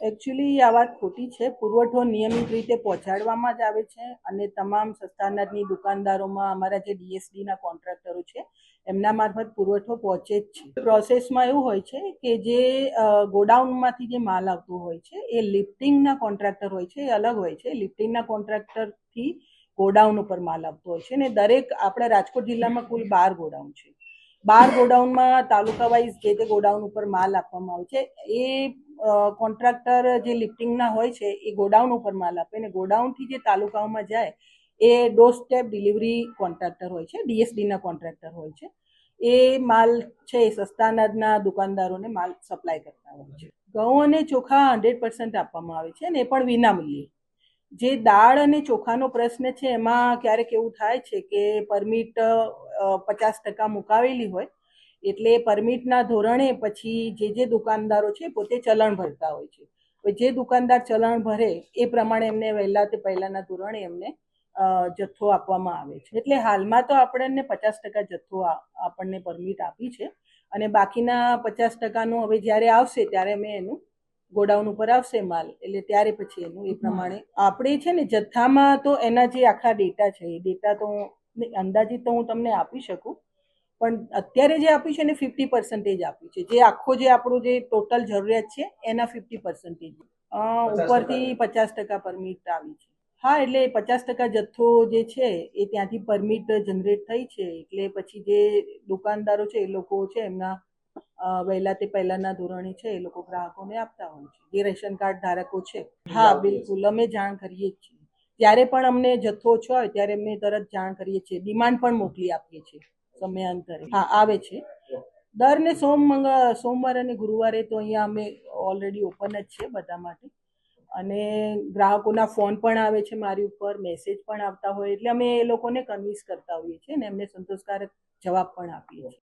Actually આ વાત ખોટી છે. પુરવઠો નિયમિત રીતે પહોંચાડવામાં જ આવે છે અને તમામ સસ્તા અનાજની દુકાનદારોમાં અમારા જે ડીએસડીના કોન્ટ્રાક્ટરો છે, એમના મારફત પુરવઠો પહોંચે જ છે. પ્રોસેસમાં એવું હોય છે કે જે ગોડાઉનમાંથી જે માલ આવતો હોય છે, એ લિફ્ટિંગના કોન્ટ્રાક્ટર હોય છે, એ અલગ હોય છે. લિફ્ટિંગના કોન્ટ્રાક્ટરથી ગોડાઉન ઉપર માલ આવતો હોય છે અને દરેક આપણા રાજકોટ જિલ્લામાં કુલ બાર ગોડાઉન છે. બાર ગોડાઉનમાં તાલુકા વાઇઝ જે તે ગોડાઉન ઉપર માલ આપવામાં આવે છે, એ કોન્ટ્રાક્ટર જે લિફ્ટિંગના હોય છે, એ ગોડાઉન ઉપર માલ આપે અને ગોડાઉનથી જે તાલુકાઓમાં જાય, એ ડોર સ્ટેપ ડિલિવરી કોન્ટ્રાક્ટર હોય છે, ડીએસડીના કોન્ટ્રાક્ટર હોય છે, એ માલ છે, એ સસ્તા અનાજના દુકાનદારોને માલ સપ્લાય કરતા હોય છે. ઘઉં અને ચોખા હંડ્રેડ પર્સન્ટ આપવામાં આવે છે અને એ પણ વિનામૂલ્યે. જે દાળ અને ચોખાનો પ્રશ્ન છે, એમાં ક્યારેક એવું થાય છે કે પરમિટ પચાસ ટકા મુકાવેલી હોય, એટલે પરમિટના ધોરણે પછી જે જે દુકાનદારો છે પોતે ચલણ ભરતા હોય છે. જે દુકાનદાર ચલણ ભરે, એ પ્રમાણે એમને વહેલા તે પહેલાંના ધોરણે એમને જથ્થો આપવામાં આવે છે. એટલે હાલમાં તો આપણને પચાસ ટકા જથ્થો આપણને પરમિટ આપી છે અને બાકીના પચાસ ટકાનું હવે જ્યારે આવશે ત્યારે અમે એનું ગોડાઉન ઉપર આવશે માલ. એટલે ત્યારે પછી એનું એ પ્રમાણે આપણે છે ને જથ્થામાં તો એના જે આખા ડેટા છે એ ડેટા તો હું અંદાજિત તો હું તમને આપી શકું. પણ અત્યારે જે આપ્યું છે એને ફિફ્ટી પર્સન્ટેજ આપ્યું છે. જે આખો જે આપણું જે ટોટલ જરૂરિયાત છે એના ફિફ્ટી પર્સન્ટેજ ઉપરથી પચાસ ટકા પરમિટ આવી છે. હા એટલે પચાસ ટકા જથ્થો જે છે એ ત્યાંથી પરમિટ જનરેટ થઈ છે. એટલે પછી જે દુકાનદારો છે એ લોકો છે એમના વહેલા તે પહેલાના ધોરણે છે એ લોકો ગ્રાહકોને આપતા હોય છે. જે રેશન કાર્ડ ધારકો છે. હા બિલકુલ. અમે જાણ કરીએ જ છીએ. જ્યારે પણ અમને જથ્થો ઓછો હોય ત્યારે અમે તરત જાણ કરીએ છીએ. ડિમાન્ડ પણ મોકલી આપીએ છીએ સમયાંતરે. હા આવે છે. દર ને સોમ મંગળ સોમવાર અને ગુરુવારે તો અહીંયા અમે ઓલરેડી ઓપન જ છે બધા માટે. અને ગ્રાહકોના ફોન પણ આવે છે મારી ઉપર મેસેજ પણ આવતા હોય. એટલે અમે એ લોકોને કન્વિન્સ કરતા હોઈએ છીએ અને એમને સંતોષકારક જવાબ પણ આપીએ છીએ.